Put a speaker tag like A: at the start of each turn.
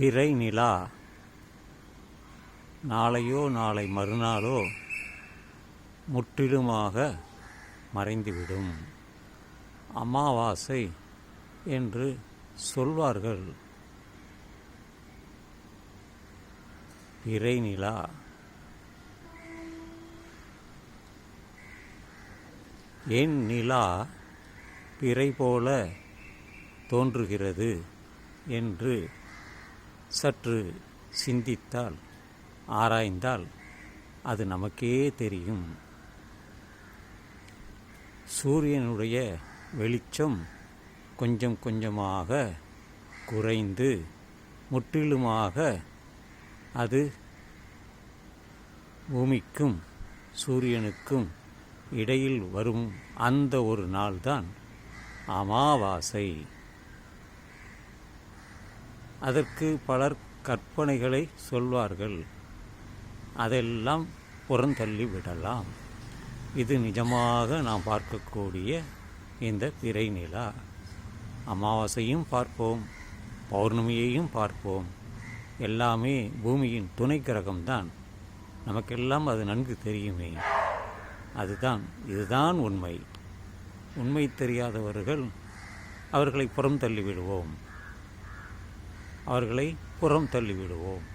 A: பிறை நிலா. நாளையோ நாளை மறுநாளோ முற்றிலுமாக மறைந்துவிடும். அமாவாசை என்று சொல்வார்கள். பிறை நிலா. என் நிலா பிறை போல தோன்றுகிறது என்று சற்று சிந்தித்தால் ஆராய்ந்தால் அது நமக்கே தெரியும். சூரியனுடைய வெளிச்சம் கொஞ்சம் கொஞ்சமாக குறைந்து முற்றிலுமாக அது பூமிக்கும் சூரியனுக்கும் இடையில் வரும் அந்த ஒரு நாள்தான் அமாவாசை. அதற்கு பலர் கற்பனைகளை சொல்வார்கள். அதெல்லாம் புறந்தள்ளி விடலாம். இது நிஜமாக நாம் பார்க்கக்கூடிய இந்த பிறை நிலா அமாவாசையும் பார்ப்போம் பௌர்ணமியையும் பார்ப்போம். எல்லாமே பூமியின் துணை கிரகம்தான். நமக்கெல்லாம் அது நன்கு தெரியுமே. அதுதான் இதுதான் உண்மை. உண்மை தெரியாதவர்கள் அவர்களை புறம் தள்ளி விடுவோம். அவர்களை புறம் தள்ளிவிடுவோம்.